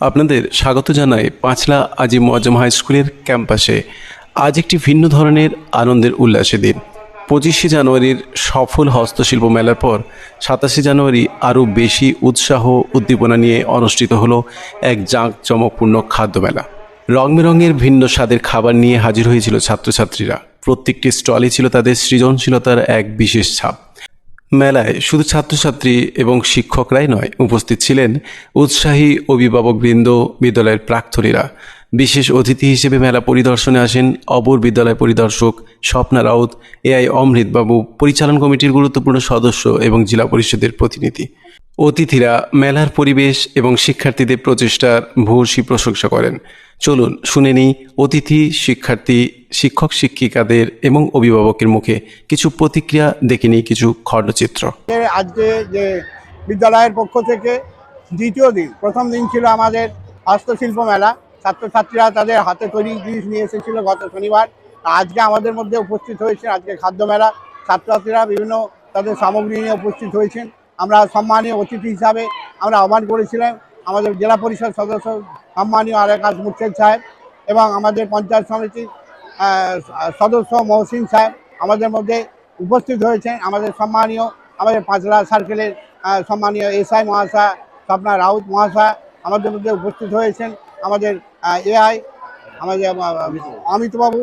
আপনাদের স্বাগত জানাই পাঁচলা আজিম মোয়াজ্জম হাই স্কুলের ক্যাম্পাসে। আজ একটি ভিন্ন ধরনের আনন্দের উল্লাসে দিন। পঁচিশে জানুয়ারির সফল হস্তশিল্প মেলার পর সাতাশে জানুয়ারি আরও বেশি উৎসাহ উদ্দীপনা নিয়ে অনুষ্ঠিত হলো এক জাঁকজমকপূর্ণ খাদ্য মেলা রং বেরঙের ভিন্ন স্বাদের খাবার নিয়ে হাজির হয়েছিল ছাত্রছাত্রীরা। প্রত্যেকটি স্টলে ছিল তাদের সৃজনশীলতার এক বিশেষ ছাপ। মেলায় শুধু ছাত্রছাত্রী এবং শিক্ষকরাই নয়, উপস্থিত ছিলেন উৎসাহী অভিভাবকবৃন্দ, বিদ্যালয়ের প্রাক্তনীরা। বিশেষ অতিথি হিসেবে মেলা পরিদর্শনে আসেন অপর বিদ্যালয় পরিদর্শক স্বপ্না রাউত এআই অমৃতবাবু, পরিচালন কমিটির গুরুত্বপূর্ণ সদস্য এবং জেলা পরিষদের প্রতিনিধি। অতিথিরা মেলার পরিবেশ এবং শিক্ষার্থীদের প্রচেষ্টার ভূয়সী প্রশংসা করেন। চলুন শুনে নিই অতিথি, শিক্ষার্থী, শিক্ষক, শিক্ষিকাদের এবং অভিভাবকের মুখে কিছু প্রতিক্রিয়া, দেখে নিই কিছু খণ্ডচিত্র। আজকে যে বিদ্যালয়ের পক্ষ থেকে দ্বিতীয় দিন, প্রথম দিন ছিল আমাদের হস্তশিল্প মেলা। ছাত্রছাত্রীরা তাদের হাতে তৈরি জিনিস নিয়ে এসেছিল গত শনিবার। আজকে আমাদের মধ্যে উপস্থিত হয়েছে আজকে খাদ্য মেলা। ছাত্রছাত্রীরা বিভিন্ন তাদের সামগ্রী নিয়ে উপস্থিত হয়েছেন। আমরা সম্মানীয় অতিথি হিসাবে আমরা আহ্বান করেছিলাম। আমাদের জেলা পরিষদ সদস্য সম্মানীয় আরেকাশ মুর্শেদ সাহেব এবং আমাদের পঞ্চায়েত সমিতির সদস্য মহসিন সাহেব আমাদের মধ্যে উপস্থিত হয়েছেন। আমাদের সম্মানীয়, আমাদের পাঁচলা সার্কেলের সম্মানীয় এসআই মহাশয়, স্বপ্না রাউত মহাশয় আমাদের মধ্যে উপস্থিত হয়েছেন। আমাদের এআই, আমাদের অমিতবাবু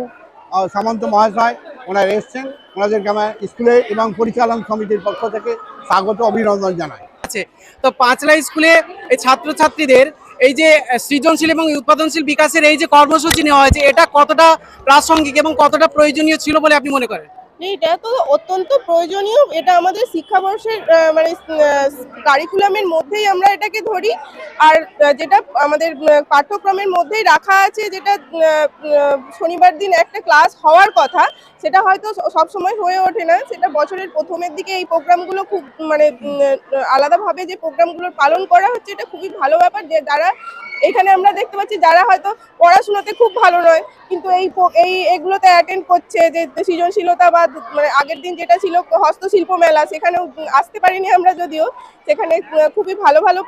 সামন্ত মহাশয় ওনারা এসছেন, ওনাদেরকে আমার স্কুলে এবং পরিচালন সমিতির পক্ষ থেকে স্বাগত, অভিনন্দন জানাই। আছে তো পাঁচলা স্কুলে এই ছাত্রছাত্রীদের এই যে সৃজনশীল এবং উৎপাদনশীল বিকাশের এই যে কর্মসূচি নেওয়া হয়েছে, এটা কতটা প্রাসঙ্গিক এবং কতটা প্রয়োজনীয় ছিল বলে আপনি মনে করেন? এটা তো অত্যন্ত প্রয়োজনীয়। এটা আমাদের শিক্ষাবর্ষের মানে কারিকুলামের মধ্যেই আমরা এটাকে ধরি। আর যেটা আমাদের পাঠ্যক্রমের মধ্যেই রাখা আছে, যেটা শনিবার দিন একটা ক্লাস হওয়ার কথা, সেটা হয়তো সব সময় হয়ে ওঠে না। সেটা বছরের প্রথমের দিকে এই প্রোগ্রামগুলো খুব মানে আলাদাভাবে যে প্রোগ্রামগুলো পালন করা হচ্ছে, এটা খুবই ভালো ব্যাপার। যে, যারা এখানে আমরা দেখতে পাচ্ছি যারা হয়তো পড়াশোনাতে খুব ভালো নয়, কিন্তু এই এই এগুলোতে অ্যাটেন্ড করছে যে সৃজনশীলতা বা মানে আগের দিন যেটা ছিল হস্তশিল্প মেলা, সেখানেও আসতে পারিনি আমরা যদিও। সেখানে খুবই ভালো ভালো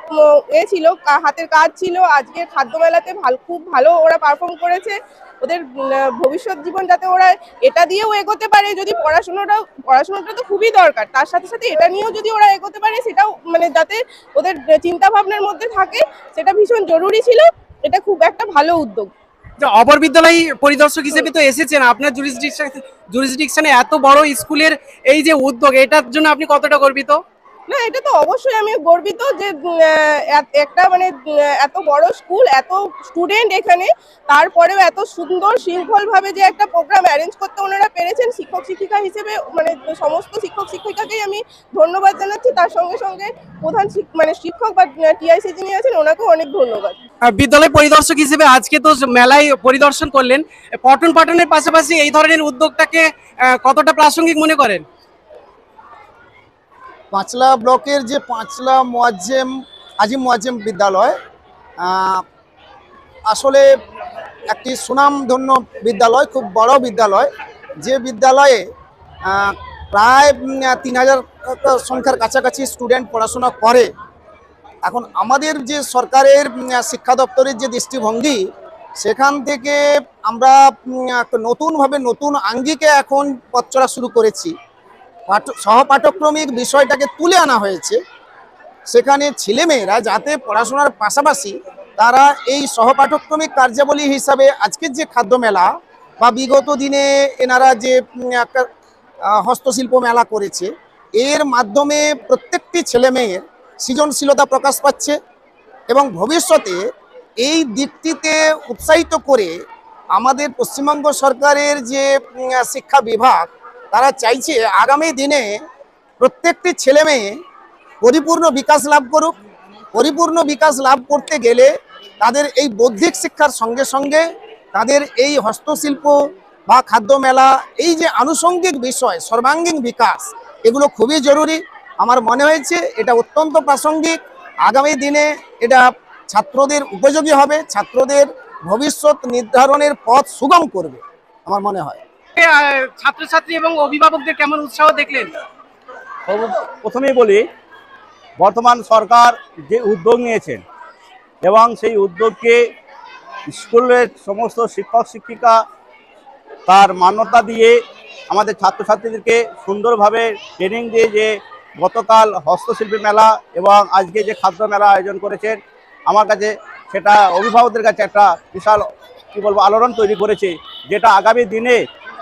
এ ছিল হাতের কাজ ছিল আজকে খাদ্য মেলাতে ভালো খুব ভালো ওরা পারফর্ম করেছে। ওদের ভবিষ্যৎ জীবন যাতে ওরা এটা দিয়েও এগোতে পারে, যদি পড়াশোনাটা পড়াশোনাটা তো খুবই দরকার, তার সাথে সাথে এটা নিয়েও যদি ওরা এগোতে পারে, সেটাও মানে যাতে ওদের চিন্তা ভাবনার মধ্যে থাকে, সেটা ভীষণ জরুরি ছিল, এটা খুব একটা ভালো উদ্যোগ। যে অপর বিদ্যালয় পরিদর্শক হিসেবে তো এসেছেন, আপনার জুরিসডিকশন জুরিসডিকশনে এত বড় স্কুলের এই যে উদ্যোগ, এটার জন্য আপনি কতটা গর্বিত? না, এটা তো অবশ্যই আমি গর্বিত যে একটা মানে এত বড় স্কুল, এত স্টুডেন্ট এখানে, তারপরেও এত সুন্দর শৃঙ্খল ভাবে যে একটা প্রোগ্রাম অ্যারেঞ্জ করতে ওনারা পেরেছেন, শিক্ষক শিক্ষিকা হিসেবে মানে সমস্ত শিক্ষক শিক্ষিকাকেই আমি ধন্যবাদ জানাচ্ছি। তার সঙ্গে সঙ্গে প্রধান মানে শিক্ষক বা টিআইসি যিনি আছেন, ওনাকেও অনেক ধন্যবাদ। বিদ্যালয় পরিদর্শক হিসেবে আজকে তো মেলায় পরিদর্শন করলেন। পঠন পাঠনের পাশাপাশি এই ধরনের উদ্যোগটাকে কতটা প্রাসঙ্গিক মনে করেন? পাঁচলা ব্লকের যে পাঁচলা মোয়াজ্জেম আজিম মোয়াজ্জেম বিদ্যালয় আসলে একটি সুনামধন্য বিদ্যালয়, খুব বড় বিদ্যালয়। যে বিদ্যালয়ে প্রায় তিন হাজার সংখ্যার কাছাকাছি স্টুডেন্ট পড়াশোনা করে। এখন আমাদের যে সরকারের শিক্ষা দপ্তরের যে দৃষ্টিভঙ্গি, সেখান থেকে আমরা নতুনভাবে নতুন আঙ্গিকে এখন পথ চলা শুরু করেছি। সহপাঠক্রমিক বিষয়টাকে তুলে আনা হয়েছে। সেখানে ছেলেমেয়েরা যাতে পড়াশোনার পাশাপাশি তারা এই সহপাঠক্রমিক কার্যাবলী হিসাবে আজকের যে খাদ্য মেলা বা বিগত দিনে এনারা যে হস্তশিল্প মেলা করেছে, এর মাধ্যমে প্রত্যেকটি ছেলেমেয়ের সৃজনশীলতা প্রকাশ পাচ্ছে এবং ভবিষ্যতে এই দিকটিতে উৎসাহিত করে আমাদের পশ্চিমবঙ্গ সরকারের যে শিক্ষা বিভাগ তারা চাইছে আগামী দিনে প্রত্যেকটি ছেলে মেয়ে পরিপূর্ণ বিকাশ লাভ করুক, পরিপূর্ণ বিকাশ লাভ করতে গেলে তাদের এই বৌদ্ধিক শিক্ষার সঙ্গে সঙ্গে তাদের এই হস্তশিল্প বা খাদ্য মেলা, এই যে আনুষঙ্গিক বিষয়, সর্বাঙ্গীন বিকাশ, এগুলো খুবই জরুরি। আমার মনে হয়েছে এটা অত্যন্ত প্রাসঙ্গিক। আগামী দিনে এটা ছাত্রদের উপযোগী হবে, ছাত্রদের ভবিষ্যৎ নির্ধারণের পথ সুগম করবে, আমার মনে হয়। ছাত্রছাত্রী এবং অভিভাবকদের কেমন উৎসাহ দেখলেন? প্রথমেই বলি, বর্তমান সরকার যে উদ্যোগ নিয়েছেন এবং সেই উদ্যোগকে স্কুলের সমস্ত শিক্ষক, শিক্ষিকা তার মান্যতা দিয়ে আমাদের ছাত্রছাত্রীদেরকে সুন্দরভাবে ট্রেনিং দিয়ে যে গতকাল হস্তশিল্পী মেলা এবং আজকে যে খাদ্য মেলা আয়োজন করেছেন, আমার কাছে সেটা অভিভাবকদের কাছে একটা বিশাল, কী বলব, আলোড়ন তৈরি করেছে, যেটা আগামী দিনে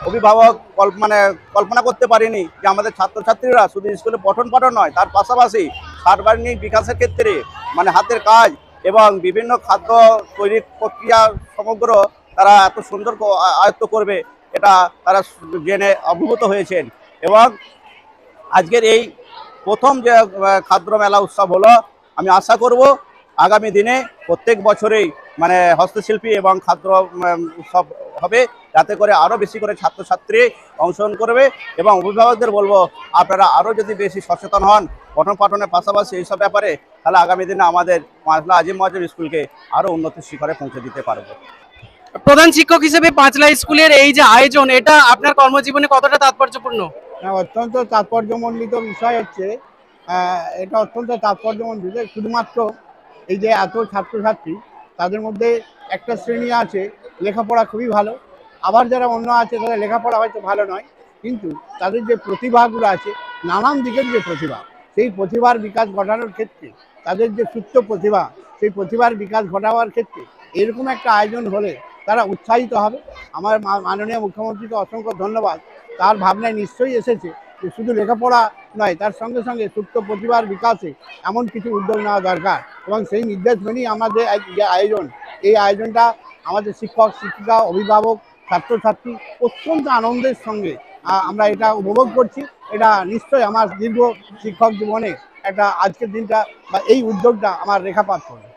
অভিভাবক কল্প- মানে কল্পনা করতে পারেনি যে আমাদের ছাত্রছাত্রীরা শুধু স্কুলে পঠন পাঠন নয়, তার পাশাপাশি সার্বাঙ্গিক বিকাশের ক্ষেত্রে মানে হাতের কাজ এবং বিভিন্ন খাদ্য তৈরির প্রক্রিয়া সমগ্র তারা এত সুন্দর আয়ত্ত করবে, এটা তারা জেনে অভিভূত হয়েছেন। এবং আজকের এই প্রথম যে খাদ্য মেলা উৎসব হলো, আমি আশা করব আগামী দিনে প্রত্যেক বছরেই মানে হস্তশিল্পী এবং খাদ্য উৎসব হবে। যাতে করে আরও বেশি করে ছাত্রছাত্রী অংশগ্রহণ করবে এবং অভিভাবকদের বলব আপনারা আরও যদি বেশি সচেতন হন পঠন পাঠনের পাশাপাশি এইসব ব্যাপারে তাহলে আগামী দিনে আমাদের পাঁচলা আজিম মহাজিব স্কুলকে আরও উন্নত শিখরে পৌঁছে দিতে পারব। প্রধান শিক্ষক হিসেবে পাঁচলা স্কুলের এই যে আয়োজন এটা আপনার কর্মজীবনে কতটা তাৎপর্যপূর্ণ? হ্যাঁ, অত্যন্ত তাৎপর্যমণ্ডিত বিষয় হচ্ছে এটা অত্যন্ত তাৎপর্যমণ্ডিত শুধুমাত্র এই যে এত ছাত্রছাত্রী তাদের মধ্যে একটা শ্রেণি আছে লেখাপড়া খুবই ভালো আবার যারা অন্য আছে, তাদের লেখাপড়া হয়তো ভালো নয়, কিন্তু তাদের যে প্রতিভাগুলো আছে, নানান দিকের যে প্রতিভা, সেই প্রতিভার বিকাশ ঘটানোর ক্ষেত্রে, তাদের যে সুপ্ত প্রতিভা, সেই প্রতিভার বিকাশ ঘটাবার ক্ষেত্রে, এরকম একটা আয়োজন হলে তারা উৎসাহিত হবে। আমার মাননীয় মুখ্যমন্ত্রীকে অসংখ্য ধন্যবাদ। তার ভাবনায় নিশ্চয়ই এসেছে যে শুধু লেখাপড়া নয়, তার সঙ্গে সঙ্গে সুপ্ত প্রতিভার বিকাশে এমন কিছু উদ্যোগ নেওয়া দরকার এবং সেই নির্দেশ মেনেই আমাদের যে আয়োজন, এই আয়োজনটা আমাদের শিক্ষক, শিক্ষিকা, অভিভাবক ছাত্রছাত্রী অত্যন্ত আনন্দের সঙ্গে আহ, আমরা এটা উপভোগ করছি। এটা নিশ্চয়ই আমার দীর্ঘ শিক্ষক জীবনে একটা আজকের দিনটা বা এই উদ্যোগটা আমার রেখাপাত করবে।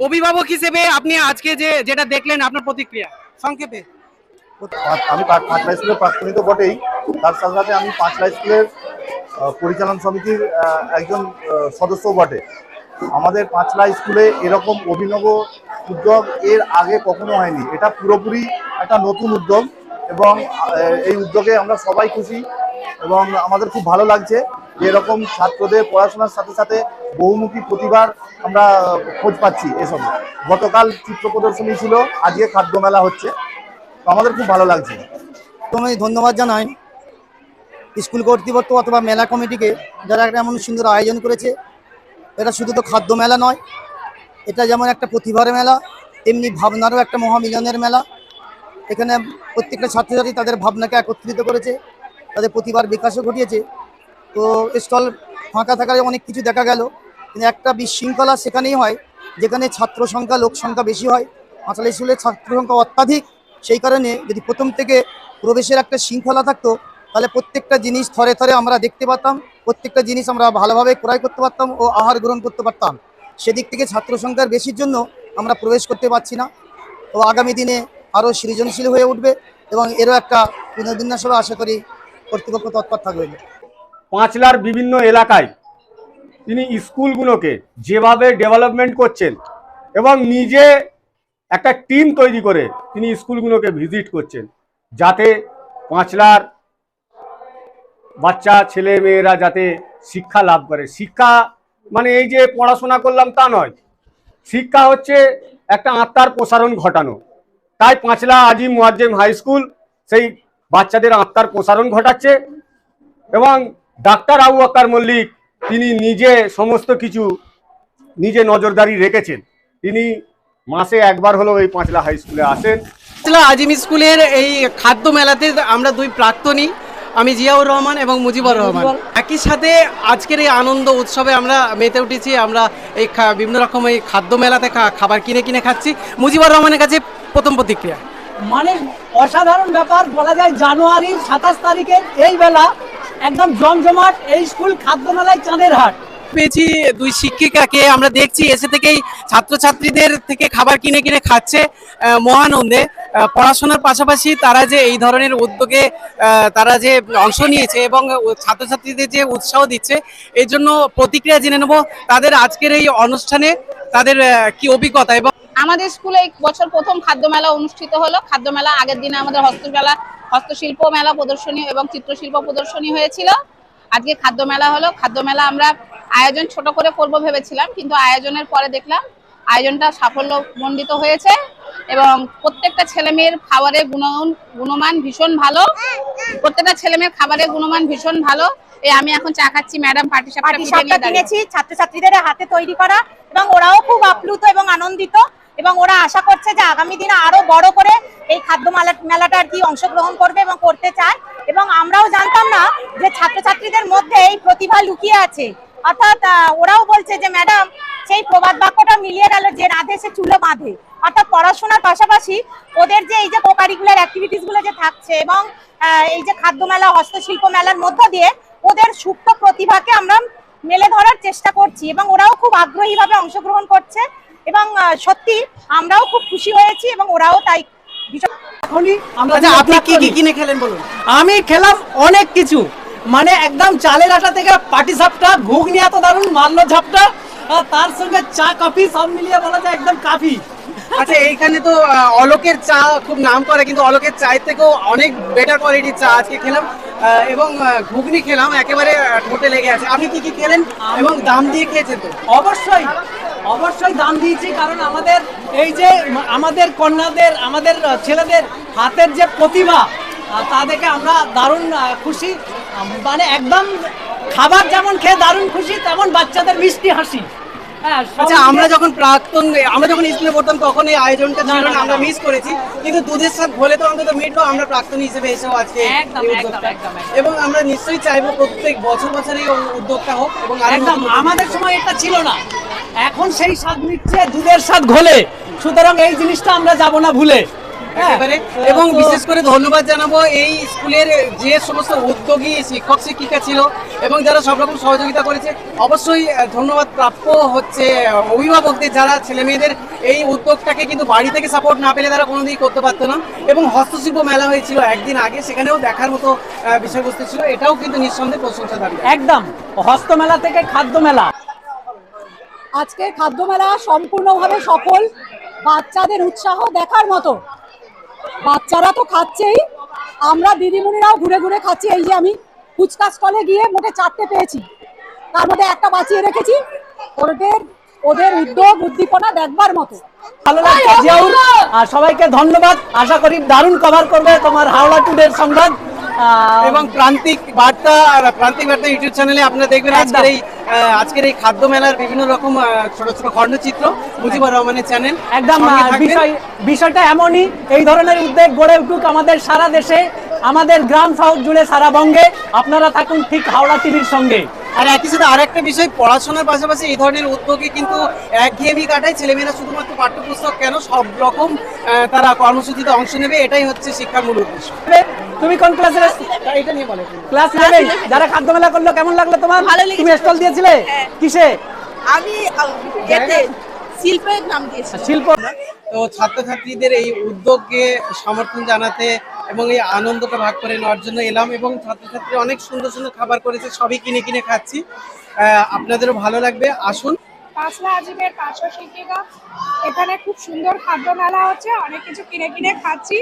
অভিভাবক হিসেবে আপনি আজকে যে যেটা দেখলেন আপনার প্রতিক্রিয়া সংক্ষেপে। আমি পাঁচলা স্কুলের প্রাক্তনী তো বটেই। তার সাথে সাথে আমি পাঁচলা স্কুলের পরিচালন সমিতির আহ, একজন আহ, সদস্যও বটে। আমাদের পাঁচলা স্কুলে এরকম অভিনব উদ্যোগ এর আগে কখনো হয়নি। এটা পুরোপুরি একটা নতুন উদ্যোগ এবং এই উদ্যোগে আমরা সবাই খুশি এবং আমাদের খুব ভালো লাগছে যে এরকম ছাত্রদের পড়াশোনার সাথে সাথে বহুমুখী প্রতিভার আমরা খোঁজ পাচ্ছি এসব। গতকাল চিত্র প্রদর্শনী ছিল, আজকে খাদ্য মেলা হচ্ছে। তো আমাদের খুব ভালো লাগছে। প্রথমে ধন্যবাদ জানাই স্কুল কর্তৃপক্ষ অথবা মেলা কমিটিকে, যারা একটা এমন সুন্দর আয়োজন করেছে এটা শুধু তো খাদ্য মেলা নয়, এটা যেমন একটা প্রতিভার মেলা, তেমনি ভাবনারও একটা মহামিলনের মেলা। এখানে প্রত্যেকটা ছাত্রছাত্রী তাদের ভাবনাকে একত্রিত করেছে, তাদের প্রতিভার বিকাশও ঘটিয়েছে। তো স্টল ফাঁকা থাকায় অনেক কিছু দেখা গেল, কিন্তু একটা বিশৃঙ্খলা সেখানেই হয়, যেখানে ছাত্র সংখ্যা, লোক সংখ্যা বেশি হয়। পাঁচালী স্কুলের ছাত্র সংখ্যা অত্যাধিক, সেই কারণে যদি প্রথম থেকে প্রবেশের একটা শৃঙ্খলা থাকতো তাহলে প্রত্যেকটা জিনিস থরে থরে আমরা দেখতে পারতাম, প্রত্যেকটা জিনিস আমরা ভালোভাবে ক্রয় করতে পারতাম ও আহার গ্রহণ করতে পারতাম। সেদিক থেকে ছাত্র সংখ্যার বেশির জন্য আমরা প্রবেশ করতে পারছি না। তো আগামী দিনে আরও সৃজনশীল হয়ে উঠবে এবং এরও একটা পুনর্বিন্যাস আশা করি কর্তৃপক্ষ তৎপর থাকবে। পাঁচলার বিভিন্ন এলাকায় তিনি স্কুলগুলোকে যেভাবে ডেভেলপমেন্ট করছেন এবং নিজে একটা টিম তৈরি করে তিনি স্কুলগুলোকে ভিজিট করছেন, যাতে পাঁচলার বাচ্চা, ছেলে, মেয়েরা যাতে শিক্ষা লাভ করে। শিক্ষা মানে এই যে পড়াশোনা করলাম তা নয়। শিক্ষা হচ্ছে একটা আত্মার প্রসারণ ঘটানো। তাই পাঁচলা আজিম মুয়াজ্জেম হাই স্কুল সেই বাচ্চাদের আত্মার প্রসারণ ঘটাচ্ছে এবং ডাক্তার আবু আক্কার মল্লিক তিনি নিজে সমস্ত কিছু নিজে নজরদারি রেখেছেন। তিনি মাসে একবার হলেও এই পাঁচলা হাই স্কুলে আসেন। পাঁচলা আজিম স্কুলের এই খাদ্য মেলাতে আমরা দুই প্রাক্তনী আমি জিয়াউর রহমান এবং মুজিবুর রহমান। একই সাথে আজকের এই আনন্দ উৎসবে আমরা মেতে উঠেছি আমরা এই বিভিন্ন রকম এই খাদ্য মেলাতে খাবার কিনে কিনে খাচ্ছি। মুজিবুর রহমানের কাছে প্রথম প্রতিক্রিয়া। মানে অসাধারণ ব্যাপার বলা যায় জানুয়ারির সাতাশ তারিখের এই বেলা একদম জমজমাট এই স্কুল খাদ্য মেলায় চাঁদের হাট। পেয়েছি, দুই শিক্ষিকাকে আমরা দেখছি, এসে থেকেই ছাত্রছাত্রীদের থেকে খাবার কিনে কিনে খাচ্ছে মহানন্দে। পড়াশোনার পাশাপাশি তারা যে এই ধরনের উদ্যোগে তারা যে অংশ নিয়েছে এবং ছাত্রছাত্রীদের যে উৎসাহ দিচ্ছে এই জন্য প্রতিক্রিয়া জেনে নেব তাদের আজকের এই অনুষ্ঠানে, তাদের কি অভিজ্ঞতা এবং আমাদের স্কুলে এই বছর প্রথম খাদ্য মেলা অনুষ্ঠিত হলো। খাদ্য মেলা আগের দিনে আমাদের হস্তমেলা হস্তশিল্প মেলা প্রদর্শনী এবং চিত্রশিল্প প্রদর্শনী হয়েছিল। আজকে খাদ্য মেলা হলো। খাদ্য মেলা আমরা আয়োজন ছোট করে করব ভেবেছিলাম কিন্তু আয়োজনের পরে দেখলাম আয়োজনটা সাফল্যমণ্ডিত হয়েছে এবং প্রত্যেকটা ছেলে মেয়ের খাবারের গুণমান গুণমান ভীষণ ভালো। প্রত্যেকটা ছেলে মেয়ের খাবারের গুণমান ভীষণ ভালো। এই আমি এখন চা খাচ্ছি ম্যাডাম সাপটা কিনেছি ছাত্রছাত্রীদের হাতে তৈরি করা এবং ওরাও খুব আপ্লুত এবং আনন্দিত। এবং ওরা আশা করছে যে আগামী দিনে আরও বড় করে এই খাদ্য মেলা- মেলাটা আর কি অংশগ্রহণ করবে এবং করতে চায়। এবং আমরাও জানতাম না যে ছাত্রছাত্রীদের মধ্যে এই প্রতিভা লুকিয়ে আছে। অর্থাৎ ওরাও বলছে যে, ম্যাডাম, সেই প্রবাদ বাক্যটা মিলিয়ে গেল যে রাধে সে চুলো বাঁধে। অর্থাৎ পড়াশোনার পাশাপাশি ওদের যে এই যে কোকারিকুলার অ্যাক্টিভিটিসগুলো যে থাকছে এবং এই যে খাদ্য মেলা, হস্তশিল্প মেলার মধ্য দিয়ে ওদের সুপ্ত প্রতিভাকে আমরা মেলে ধরার চেষ্টা করছি এবং ওরাও খুব আগ্রহী ভাবে অংশগ্রহণ করছে। এবং সত্যি আমরাও খুব খুশি হয়েছি এবং ওরাও তাই ভীষণ এখনই আমরা আচ্ছা আপনি কি কি কিনে খেলেন বলুন? আমি খেলাম অনেক কিছু। মানে একদম চালের আটা থেকে পাটি সাপটা ঘুগনি এত দারুণ মারলো ঝাপটা তার সঙ্গে চা কফি সব মিলিয়ে বলা যায় একদম কাফি। আচ্ছা এইখানে তো অলোকের চা খুব নাম করে কিন্তু অলোকের চায়ের থেকেও অনেক বেটার কোয়ালিটির চা আজকে খেলাম। এবং ঘুগনি খেলাম একেবারে ঠোঁটে লেগে আছে। আপনি কি কি খেলেন এবং দাম দিয়ে খেয়েছেন তো? অবশ্যই। অবশ্যই দান দিয়েছি কারণ আমাদের এই যে আমাদের কন্যাদের আমাদের ছেলেদের হাতের যে প্রতিভা তা দেখে আমরা দারুণ খুশি। মানে একদম খাবার যেমন খেয়ে দারুণ খুশি তেমন বাচ্চাদের মিষ্টি হাসি। হ্যাঁ আচ্ছা আমরা যখন প্রাক্তন আমরা যখন স্কুলে পড়তাম তখন এই আয়োজনটা ছিল না, আমরা মিস করেছি। কিন্তু দুধের সাথে ভোলে তো অন্তত মিটলো আমরা প্রাক্তন হিসেবে এসেও আজকে। এবং আমরা নিশ্চয়ই চাইব প্রত্যেক বছর বছর এই উদ্যোগটা হোক এবং একদম আমাদের সময় এটা ছিল না। এখন সেই স্বাদ নিচ্ছে দুধের স্বাদ ঘোলে। সুতরাং এই জিনিসটা আমরা যাব না ভুলে। হ্যাঁ, এবং বিশেষ করে ধন্যবাদ জানাব এই স্কুলের যে সমস্ত উদ্যোগী শিক্ষক শিক্ষিকা ছিল এবং যারা সব রকম সহযোগিতা করেছে অবশ্যই ধন্যবাদ প্রাপ্য হচ্ছে অভিভাবকদের যারা ছেলে মেয়েদের এই উদ্যোগটাকে কিন্তু বাড়ি থেকে সাপোর্ট না পেলে তারা কোনোদিনই করতে পারতো না। এবং হস্তশিল্প মেলা হয়েছিল একদিন আগে সেখানেও দেখার মতো বিষয়বস্তু ছিল। এটাও কিন্তু নিঃসন্দেহে প্রশংসা দাবি। একদম। হস্তমেলা থেকে খাদ্য মেলা আজকে খাদ্য মেলা সম্পূর্ণভাবে সফল। বাচ্চাদের উৎসাহ দেখার মতো। বাচ্চারা তো খাচ্ছেই। আমরা দিদিমণিরাও ঘুরে ঘুরে খাচ্ছি। এই যে আমি ফুচকা স্টলে গিয়ে মোটে চারটে পেয়েছি। তার মধ্যে একটা বাঁচিয়ে রেখেছি। ওদের ওদের উদ্যোগ উদ্দীপনা দেখবার মতো। ভালো লাগছে আর সবাইকে ধন্যবাদ। আশা করি দারুণ কভার করবে তোমার হাওড়া টুডের সংবাদ। এবং প্রান্তিক বার্তা আর প্রান্তিক বার্তা ইউটিউব চ্যানেলে আপনারা দেখবেন আজকের এই আজকের এই খাদ্য মেলার বিভিন্ন রকম ছোট ছোট খণ্ডচিত্র মুজিবুর রহমানের চ্যানেল। একদম। বিষয় বিষয়টা এমনই এই ধরনের উদ্যোগ গড়ে উঠুক আমাদের সারা দেশে আমাদের গ্রাম শহর জুড়ে সারা বঙ্গে। আপনারা থাকুন ঠিক হাওড়া টিভির সঙ্গে। আর একই সাথে আরেকটা বিষয় পড়াশোনার পাশাপাশি এই ধরনের উদ্যোগে কিন্তু একঘেয়েমি কাটায়। ছেলেমেয়েরা শুধুমাত্র পাঠ্যপুস্তক কেন সব রকম তারা কর্মসূচিতে অংশ নেবে এটাই হচ্ছে শিক্ষার মূল উদ্দেশ্য। তুমি কোন ক্লাসের এটা নিয়ে বলে ক্লাস ইলেভেন যারা খাদ্য মেলা করল কেমন লাগল তোমার। তুমি স্টল দিয়েছিলে? কিসে? আমি শিল্পের নাম দিয়েছি শিল্প? তো ছাত্রছাত্রীদের এই উদ্যোগকে সমর্থন জানাতে এবং এই আনন্দটা ভাগ করে নেওয়ার জন্য এলাম এবং ছাত্রছাত্রী অনেক সুন্দর সুন্দর খাবার করেছে সবই কিনে কিনে খাচ্ছি। আপনাদেরও ভালো লাগবে আসুন। পাঁচলা আজিমের পাঁচশো শিক্ষিকা এখানে খুব সুন্দর খাদ্য মেলা হচ্ছে অনেক কিছু কিনে কিনে খাচ্ছি।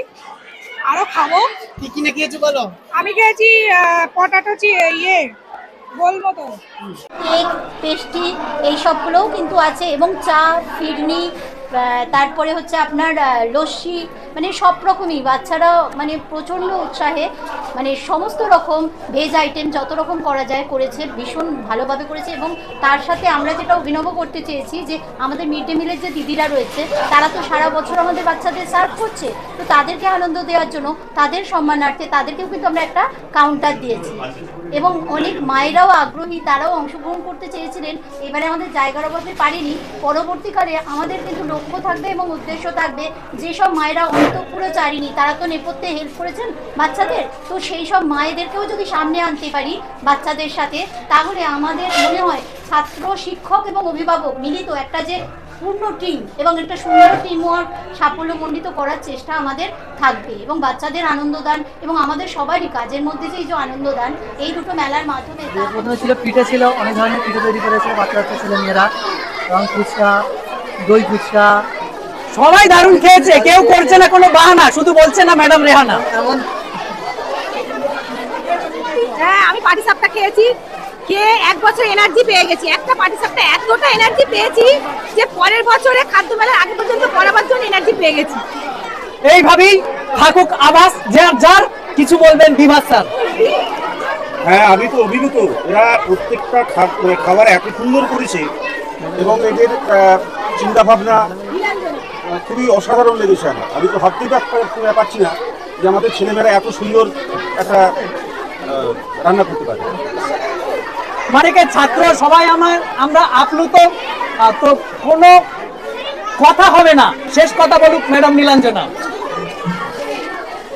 আরও খাব। কি কিনে খেয়েছো বলো? আমি খেয়েছি পটাটো ইয়ে গোল মতো কেক পেস্ট্রি এই সবগুলোও কিন্তু আছে এবং চা ফিরনি তারপরে হচ্ছে আপনার লস্যি মানে সব রকমই। বাচ্চারা মানে প্রচণ্ড উৎসাহে মানে সমস্ত রকম ভেজ আইটেম যত রকম করা যায় করেছে, ভীষণ ভালোভাবে করেছে এবং তার সাথে আমরা যেটা অভিনব করতে চেয়েছি যে আমাদের মিড ডে মিলের যে দিদিরা রয়েছে, তারা তো সারা বছর আমাদের বাচ্চাদের সার্ভ করছে। তো তাদেরকে আনন্দ দেওয়ার জন্য, তাদের সম্মানার্থে তাদেরকেও কিন্তু আমরা একটা কাউন্টার দিয়েছি। এবং অনেক মায়েরাও আগ্রহী, তারাও অংশগ্রহণ করতে চেয়েছিলেন। এবারে আমাদের জায়গার অভাবে পারিনি। পরবর্তীকালে আমাদের কিন্তু লক্ষ্য থাকবে এবং উদ্দেশ্য থাকবে। যেসব মায়েরা অন্তঃপুরে চারিনি তারা তো নেপথ্যে হেল্প করেছেন বাচ্চাদের। তো সেই সব মায়েদেরকেও যদি সামনে আনতে পারি বাচ্চাদের সাথে, তাহলে আমাদের মনে হয় ছাত্র, শিক্ষক এবং অভিভাবক মিলিত একটা যে পূর্ণ টিম এবং একটা সুন্দর টিম ওয়ার্ক সাফল্যমণ্ডিত করার চেষ্টা আমাদের থাকবে এবং বাচ্চাদের আনন্দদান এবং আমাদের সবারই কাজের মধ্যে যে যে আনন্দদান, এই দুটো মেলার মাধ্যমে ছিল পিঠে ছিল, অনেক ধরনের পিঠে তৈরি করেছে বাচ্চা বাচ্চা ছেলে মেয়েরা এবং ফুচকা দই ফুচকা। সবাই দারুণ খেয়েছে কেউ করছে না কোনো বাহানা শুধু বলছে না ম্যাডাম রেহানা। হ্যাঁ আমি পাটি সাপটা খেয়েছি। কে এক বছর এনার্জি পেয়ে গেছি। একটা পার্টিসিপেন্ট এতটা এনার্জি পেয়েছি যে পরের বছরে খাদ্য মেলার আগে পর্যন্ত পড়াবার জন্য এনার্জি পেয়ে গেছি। এইভাবেই থাকুক আবাস যার যার কিছু বলবেন বিভাস স্যার। হ্যাঁ আমি তো অভিভূত। এরা প্রত্যেকটা মানে খাবার এত সুন্দর করেছে এবং এদের চিন্তা ভাবনা খুবই অসাধারণ লেগেছে আমার। আমি তো ভাবতেই পার- পারছি না যে আমাদের ছেলেমেয়েরা এত সুন্দর একটা রান্না করতে পারে। মানে ছাত্র সবাই আমার আমরা আপ্লুত। তো কোনো কথা হবে না। শেষ কথা বলুক ম্যাডাম নীলাঞ্জনা।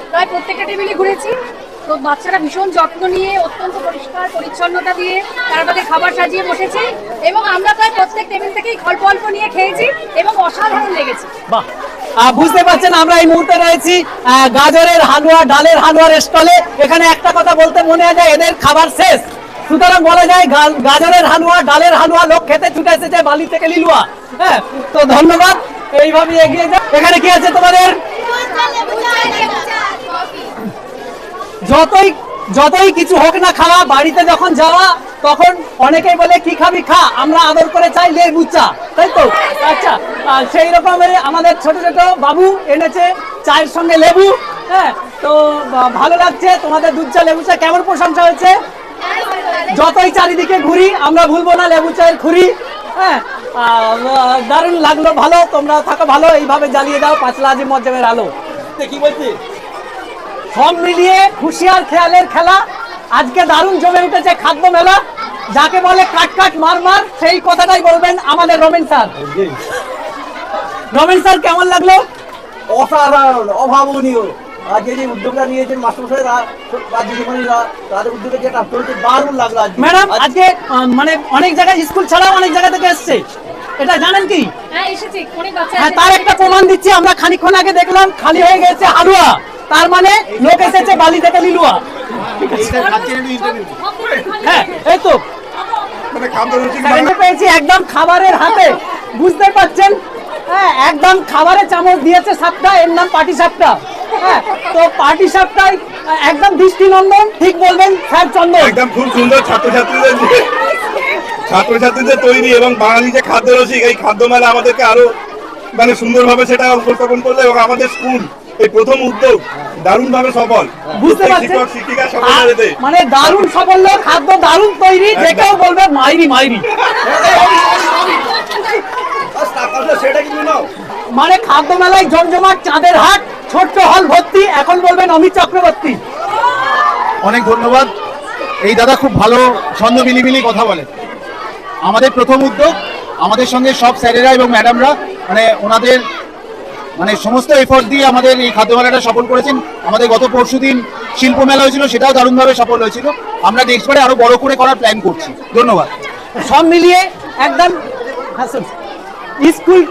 প্রায় প্রত্যেকটা টেবিলে ঘুরেছি। তো বাচ্চারা ভীষণ যত্ন নিয়ে অত্যন্ত পরিষ্কার পরিচ্ছন্নতা দিয়ে তার মধ্যে খাবার সাজিয়ে বসেছে এবং আমরা প্রায় প্রত্যেক টেবিল থেকেই অল্প অল্প নিয়ে খেয়েছি এবং অসাধারণ লেগেছে। বাহ। বুঝতে পারছেন আমরা এই মুহূর্তে রয়েছি গাজরের হালুয়া ডালের হালুয়ার স্টলে। এখানে একটা কথা বলতে মনে হয় যায় এদের খাবার শেষ। সুতরাং বলা যায় গা- গাজরের হালুয়া ডালের হালুয়া লোক খেতে ছুটে এসেছে বালি থেকে লিলুয়া। হ্যাঁ তো ধন্যবাদ এইভাবে এগিয়ে যা এখানে কি আছে তোমাদের? যতই যতই কিছু হোক না খাওয়া, বাড়িতে যখন যাওয়া, তখন অনেকেই বলে, কি খাবি, খা, আমরা আদর করে চাই লেবু চা। তাই তো? আচ্ছা সেই রকমের আমাদের ছোট ছোট বাবু এনেছে চায়ের সঙ্গে লেবু হ্যাঁ? তো ভালো লাগছে। তোমাদের দুধ চা, লেবু চা কেমন প্রশংসা হয়েছে? যতই চারিদিকে ঘুরি, আমরা ভুলবো না লেবু চায়ের খুরি হ্যাঁ? দারুণ লাগল, ভালো। তোমরা থাকো ভালো, এইভাবে জ্বালিয়ে দাও পাঁচলা আজি মজ্জামের আলো। কি বলছি সব মিলিয়ে খুশি আর খেয়ালের খেলা। আজকে দারুণ জমে উঠেছে খাদ্য মেলা। যাকে বলে কাট কাট মার মার সেই কথাটাই বলবেন আমাদের রমেন স্যার। রমেন স্যার কেমন লাগল? অসাধারণ অভাবনীয়। আজকে যে উদ্যোগটা নিয়েছেন মাস্টারমশাইরা রাজ্যমণিরা তাদের উদ্যোগে যেটা চলছে দারুণ লাগল ম্যাডাম আজকে মানে অনেক জায়গায় স্কুল ছাড়াও অনেক জায়গা থেকে এসছে। এটা জানেন কি? হ্যাঁ এসেছি। অনেক বাচ্চা হ্যাঁ তার একটা প্রমাণ দিচ্ছি আমরা খানিক্ষণ আগে দেখলাম খালি হয়ে গেছে হালুয়া তার মানে লোক এসেছে বালি থেকে লিলুয়া। হ্যাঁ এই তো। পেয়েছি একদম খাবারের হাতে। বুঝতে পারছেন? হ্যাঁ একদম খাবারের চামচ দিয়েছে সাতটা এর নাম পাটি সাপটা। হ্যাঁ তো পাটি সাপটাই, একদম দৃষ্টিনন্দন, ঠিক বলবেন, স্যার চন্দন। একদম খুব সুন্দর ছাত্রছাত্রীদের ছাত্রছাত্রীদের তৈরি এবং বাঙালি যে খাদ্য রসিক এই খাদ্য মেলা আমাদেরকে আরও মানে সুন্দরভাবে সেটা উপস্থাপন করল এবং আমাদের স্কুল এই প্রথম উদ্যোগ দারুণ ভাবে সফল। বুঝতে পারছেন? শিক্ষিকা মানে দারুণ সাফল্য খাদ্য দারুণ তৈরি যে কেউ বলবে মাইরি মাইরি। সেটা কিন্তু নাও মানে খাদ্য মেলায় জমজমাট চাঁদের হাট ছোট্ট হল ভর্তি এখন বলবেন অমিত চক্রবর্তী। অনেক ধন্যবাদ। এই দাদা খুব ভালো ছন্দ মিলিমিলি কথা বলে। আমাদের প্রথম উদ্যোগ আমাদের সঙ্গে সব স্যারেরা এবং ম্যাডামরা মানে ওনাদের মানে সমস্ত এফোর্ট দিয়ে আমাদের এই খাদ্য মেলাটা সফল করেছেন। আমাদের গত পরশু দিন শিল্প মেলা হয়েছিল, সেটাও দারুণভাবে সফল হয়েছিল। আমরা নেক্সট বারে আরও বড় করে করার প্ল্যান করছি। ধন্যবাদ। সব মিলিয়ে একদম হাসুন। স্কুল,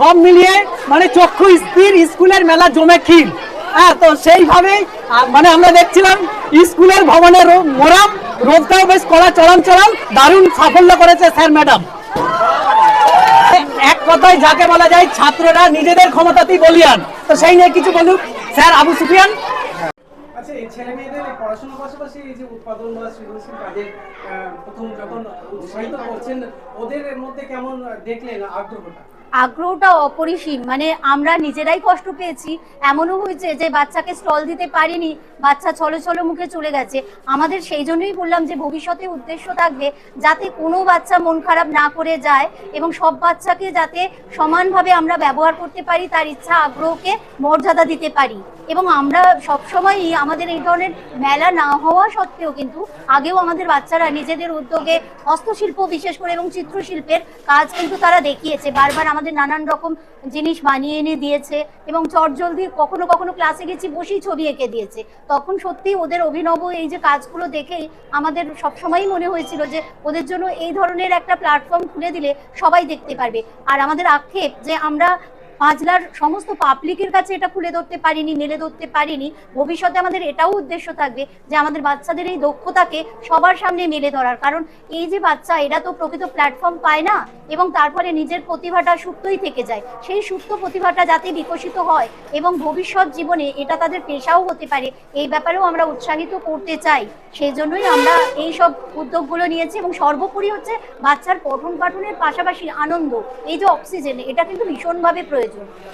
সব মিলিয়ে মানে চক্ষু স্থির, স্কুলের মেলা জমে ক্ষীর। হ্যাঁ তো সেইভাবে মানে আমরা দেখছিলাম, স্কুলের ভবনের মোরাম, রোদটাও বেশ কড়া, চরম চরম, দারুণ সাফল্য করেছে স্যার ম্যাডাম। এক কথায় যাকে বলা যায় ছাত্ররা নিজেদের ক্ষমতাতেই বলিয়ান। তো সেই নিয়ে কিছু বলুক, স্যার আবু সুফিয়ান। আচ্ছা ছেলে মেয়েদের পড়াশোনার পাশাপাশি এই যে উৎপাদন বা সৃজনশীল প্রথম যখন উৎসাহিত করছেন, ওদের মধ্যে কেমন দেখলেন আগ্রহটা? আগ্রহটা অপরিসীম। মানে আমরা নিজেরাই কষ্ট পেয়েছি। এমনও হয়েছে যে বাচ্চাকে স্টল দিতে পারিনি, বাচ্চা ছলো ছলো মুখে চলে গেছে। আমাদের সেই জন্যই বললাম যে ভবিষ্যতে উদ্দেশ্য থাকবে যাতে কোনো বাচ্চা মন খারাপ না করে যায় এবং সব বাচ্চাকে যাতে সমানভাবে আমরা ব্যবহার করতে পারি, তার ইচ্ছা, আগ্রহকে মর্যাদা দিতে পারি। এবং আমরা সবসময়ই আমাদের এই ধরনের মেলা না হওয়া সত্ত্বেও কিন্তু আগেও আমাদের বাচ্চারা নিজেদের উদ্যোগে হস্তশিল্প বিশেষ করে এবং চিত্রশিল্পের কাজ কিন্তু তারা দেখিয়েছে। বারবার আমাদের নানান রকম জিনিস বানিয়ে এনে দিয়েছে এবং চটজলদি কখনো কখনো ক্লাসে গেছি বসেই ছবি এঁকে দিয়েছে। তখন সত্যি ওদের অভিনব এই যে কাজগুলো দেখেই আমাদের সবসময়ই মনে হয়েছিল যে ওদের জন্য এই ধরনের একটা প্ল্যাটফর্ম খুলে দিলে সবাই দেখতে পারবে। আর আমাদের আক্ষেপ যে আমরা পাঁচলার সমস্ত পাবলিকের কাছে এটা খুলে ধরতে পারিনি, মেলে ধরতে পারিনি। ভবিষ্যতে আমাদের এটাও উদ্দেশ্য থাকবে যে আমাদের বাচ্চাদের এই দক্ষতাকে সবার সামনে মেলে ধরার। কারণ এই যে বাচ্চা, এরা তো প্রকৃত প্ল্যাটফর্ম পায় না এবং তারপরে নিজের প্রতিভাটা সুপ্তই থেকে যায়। সেই সুপ্ত প্রতিভাটা যাতে বিকশিত হয় এবং ভবিষ্যৎ জীবনে এটা তাদের পেশাও হতে পারে, এই ব্যাপারেও আমরা উৎসাহিত করতে চাই। সেই জন্যই আমরা এই সব উদ্যোগগুলো নিয়েছি এবং সর্বোপরি হচ্ছে বাচ্চার পঠন পাঠনের পাশাপাশি আনন্দ, এই যে অক্সিজেন এটা কিন্তু ভীষণভাবে প্রয়োজন।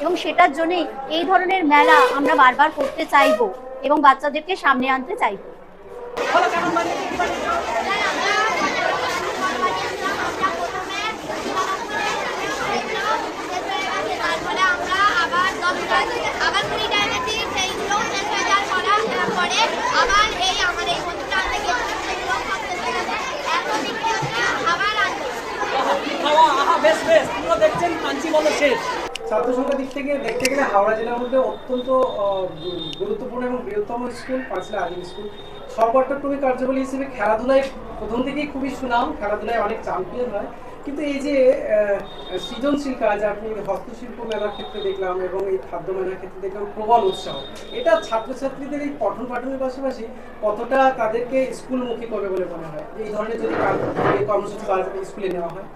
এবং সেটার জন্যই এই ধরনের মেলা আমরা বারবার করতে চাইব এবং বাচ্চাদেরকে সামনে আনতে চাইব। বেশ বেশ পুরো দেখছেন, কাঞ্চি বলো শেষ। ছাত্র সংখ্যার দিক থেকে দেখতে গেলে হাওড়া জেলার মধ্যে অত্যন্ত গুরুত্বপূর্ণ এবং বৃহত্তম স্কুল, পাঁচলা আজিম স্কুল সর্বাট্টক্রমিক কার্যাবলী হিসেবে খেলাধুলায় প্রথম থেকেই খুবই সুনাম। খেলাধুলায় অনেক চ্যাম্পিয়ন হয়। কিন্তু এই যে সৃজনশীল কাজ, আপনি হস্তশিল্প মেলার ক্ষেত্রে দেখলাম এবং এই খাদ্য মেলার ক্ষেত্রে দেখলাম প্রবল উৎসাহ। এটা ছাত্রছাত্রীদের এই পঠন পাঠনের পাশাপাশি কতটা তাদেরকে স্কুলমুখী করবে বলে মনে হয়? এই ধরনের যদি কর্মসূচি স্কুলে নেওয়া হয়।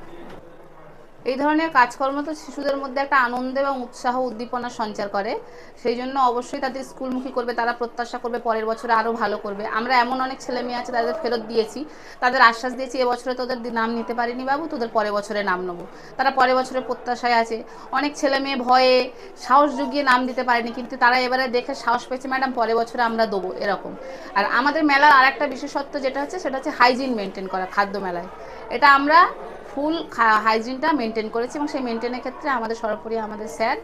এই ধরনের কাজকর্ম তো শিশুদের মধ্যে একটা আনন্দ এবং উৎসাহ, উদ্দীপনা সঞ্চার করে। সেই জন্য অবশ্যই তাদের স্কুলমুখী করবে, তারা প্রত্যাশা করবে পরের বছরে আরও ভালো করবে। আমরা এমন অনেক ছেলে মেয়ে আছে, তাদের ফেরত দিয়েছি। তাদের আশ্বাস দিয়েছি এবছরে তোদের নাম নিতে পারিনি বাবু, তোদের পরের বছরে নাম নেব। তারা পরের বছরে প্রত্যাশায় আছে। অনেক ছেলে মেয়ে ভয়ে সাহস জুগিয়ে নাম দিতে পারেনি, কিন্তু তারা এবারে দেখে সাহস পেয়েছে, ম্যাডাম, পরের বছরে আমরা দেবো। এরকম। আর আমাদের মেলার আর একটা বিশেষত্ব যেটা হচ্ছে, সেটা হচ্ছে হাইজিন মেনটেন করা, খাদ্য মেলায়। এটা আমরা ফুল হাইজিনটা মেনটেন করেছি এবং সেই মেনটেনের ক্ষেত্রে আমাদের সর্বোপরি আমাদের স্যার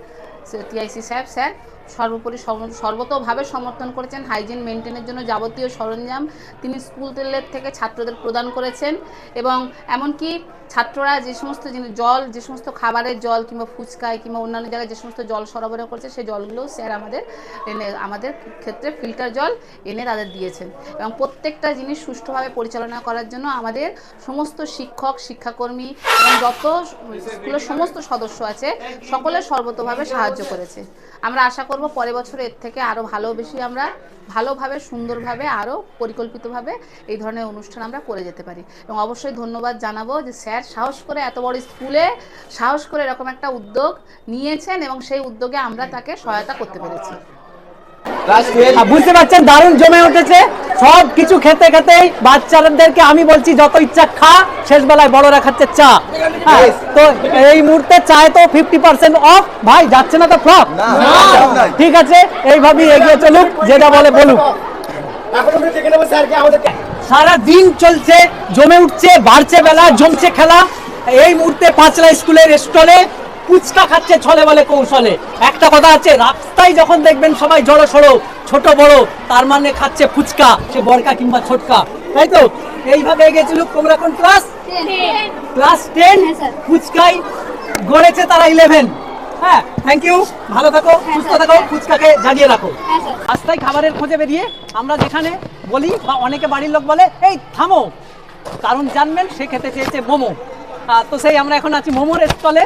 টিআইসি স্যার স্যার সর্বোপরি সর্ব- সর্বতোভাবে সমর্থন করেছেন হাইজিন মেনটেনের জন্য যাবতীয় সরঞ্জাম তিনি স্কুল তেলের থেকে ছাত্রদের প্রদান করেছেন এবং এমনকি ছাত্ররা যে সমস্ত জিনিস, জল, যে সমস্ত খাবারের জল কিংবা ফুচকায় কিংবা অন্যান্য জায়গায় যে সমস্ত জল সরবরাহ করেছে, সেই জলগুলো স্যার আমাদের এনে, আমাদের ক্ষেত্রে ফিল্টার জল এনে তাদের দিয়েছেন। এবং প্রত্যেকটা জিনিস সুষ্ঠুভাবে পরিচালনা করার জন্য আমাদের সমস্ত শিক্ষক, শিক্ষাকর্মী এবং যত স্কুলের সমস্ত সদস্য আছে সকলে সর্বতোভাবে সাহায্য করেছে। আমরা আশা করব পরের বছর এর থেকে আরও ভালো বেশি আমরা ভালোভাবে, সুন্দরভাবে আরও পরিকল্পিতভাবে এই ধরনের অনুষ্ঠান আমরা করে যেতে পারি। এবং অবশ্যই ধন্যবাদ জানাব যে স্যার সাহস করে এত বড় স্কুলে সাহস করে এরকম একটা উদ্যোগ নিয়েছেন এবং সেই উদ্যোগে আমরা তাকে সহায়তা করতে পেরেছি। বুঝতে পারছেন দারুণ জমে উঠেছে। সব কিছু খেতে খেতেই বাচ্চাদেরকে আমি বলছি যত ইচ্ছা খা শেষ বেলায় বড় খাচ্ছে চা। হ্যাঁ, তো এই মুহূর্তে চায় তো ফিফটি পার্সেন্ট অফ ভাই যাচ্ছে না তো ফ্লপ ঠিক আছে এইভাবেই এগিয়ে চলুক যেটা বলে বলুক। সারা দিন চলছে জমে উঠছে বাড়ছে বেলা জমছে খেলা। এই মুহূর্তে পাঁচলা স্কুলের স্টলে ফুচকা খাচ্ছে ছলে বলে কৌশলে। একটা কথা আছে রাস্তায় যখন দেখবেন সবাই জড়ো সড়ো ছোট বড় তার মানে খাচ্ছে ফুচকা সে বড়কা কিংবা ছোটকা। তাই তো? এইভাবে গেছিল তোমরা কোন ক্লাস? Class ten? ফুচকাই গড়েছে তারা ইলেভেন হ্যাঁ থ্যাংক ইউ ভালো থাকো সুস্থ থাকো ফুচকাকে জাগিয়ে রাখো। রাস্তায় খাবারের খোঁজে বেরিয়ে আমরা যেখানে বলি বা অনেকে বাড়ির লোক বলে এই থামো। কারণ জানবেন সে খেতে চেয়েছে মোমো। তো সেই আমরা এখন আছি মোমোর স্টলে।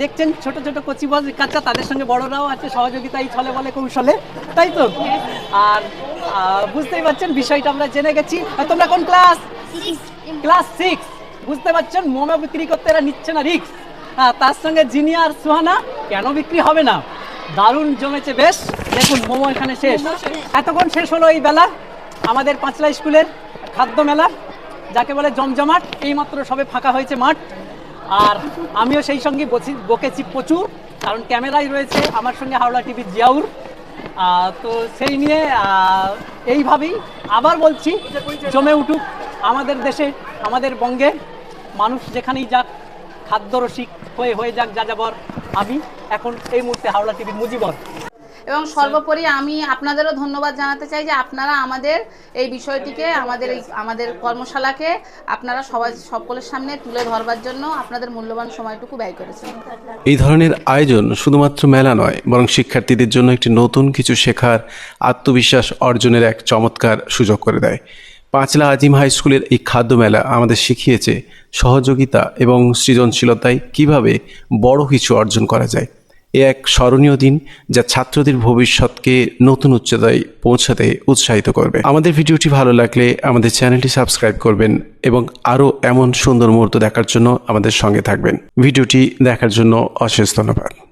দেখছেন ছোট ছোট কচি কাচ্চা তাদের সঙ্গে বড়রাও আছে সহযোগিতাই ছলে বলে কৌশলে। তাই তো? আর বুঝতেই পারছেন বিষয়টা আমরা জেনে গেছি। আর তোমরা কোন ক্লাস ক্লাস সিক্স বুঝতে পারছেন মোমো বিক্রি করতে এরা নিচ্ছে না রিক্স হ্যাঁ তার সঙ্গে জিনিয়ার সুহানা কেন বিক্রি হবে না? দারুণ জমেছে বেশ। দেখুন মোমো এখানে শেষ। এতক্ষণ শেষ হলো এই বেলা। আমাদের পাঁচলা স্কুলের খাদ্য মেলা। যাকে বলে জমজমাট, এইমাত্র সবে ফাঁকা হয়েছে মাঠ। আর আমিও সেই সঙ্গে বসি বকেছি প্রচুর, কারণ ক্যামেরাই রয়েছে আমার সঙ্গে হাওড়া টিভি জিয়াউর। তো সেই নিয়ে এইভাবেই আবার বলছি, জমে উঠুক আমাদের দেশে, আমাদের বঙ্গে। মানুষ যেখানেই যাক, খাদ্যরসিক হয়ে হয়ে যাক যাযাবর, আমি এখন এই মুহূর্তে হাওড়া টিভির মুজিবর। এবং সর্বোপরি আমি আপনাদেরও ধন্যবাদ জানাতে চাই যে আপনারা আমাদের এই বিষয়টিকে আমাদের এই আমাদের কর্মশালাকে আপনারা সবাই সকলের সামনে তুলে ধরবার জন্য আপনাদের মূল্যবান সময়টুকু ব্যয় করেছেন। এই ধরনের আয়োজন শুধুমাত্র মেলা নয় বরং শিক্ষার্থীদের জন্য একটি নতুন কিছু শেখার আত্মবিশ্বাস অর্জনের এক চমৎকার সুযোগ করে দেয়। পাঁচলা আজিম হাই স্কুলের এই খাদ্য মেলা আমাদের শিখিয়েছে সহযোগিতা এবং সৃজনশীলতায় কীভাবে বড় কিছু অর্জন করা যায়। এ এক স্মরণীয় দিন যা ছাত্রদের ভবিষ্যৎকে নতুন উচ্চতায় পৌঁছাতে উৎসাহিত করবে। আমাদের ভিডিওটি ভালো লাগলে আমাদের চ্যানেলটি সাবস্ক্রাইব করবেন এবং আরও এমন সুন্দর মুহূর্ত দেখার জন্য আমাদের সঙ্গে থাকবেন। ভিডিওটি দেখার জন্য অশেষ ধন্যবাদ।